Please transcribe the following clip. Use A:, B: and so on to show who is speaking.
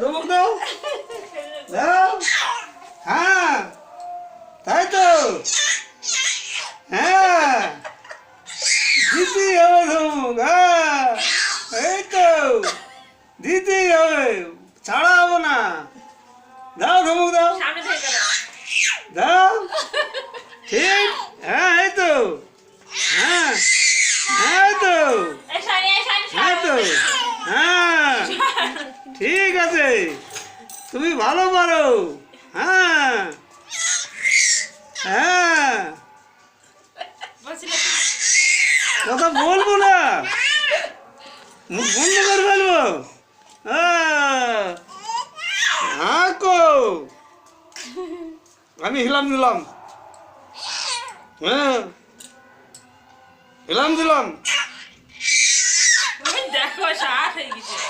A: ধমক দাও। দাও। হ্যাঁ। তাই তো। হ্যাঁ। দিতেই হবে ধমক হ্যাঁ। এই তো। দিতেই হবে। ছাড়া হবে না। দাও ধমক দাও। দাও। ঠিক। হ্যাঁ এই তো। হ্যাঁ। হ্যাঁ তো।
B: হ্যাঁ তো।
A: হ্যাঁ। ঠিক আছে। তুমি ভালো পারো। হ্যাঁ। হ্যাঁ। কথা বলব না। মুখ বন্ধ করে ফেলব। হ্যাঁ। আমি হিলাম দিলাম। হ্যাঁ। হিলাম দিলাম।
B: দেখো, সাত হয়ে গেছে।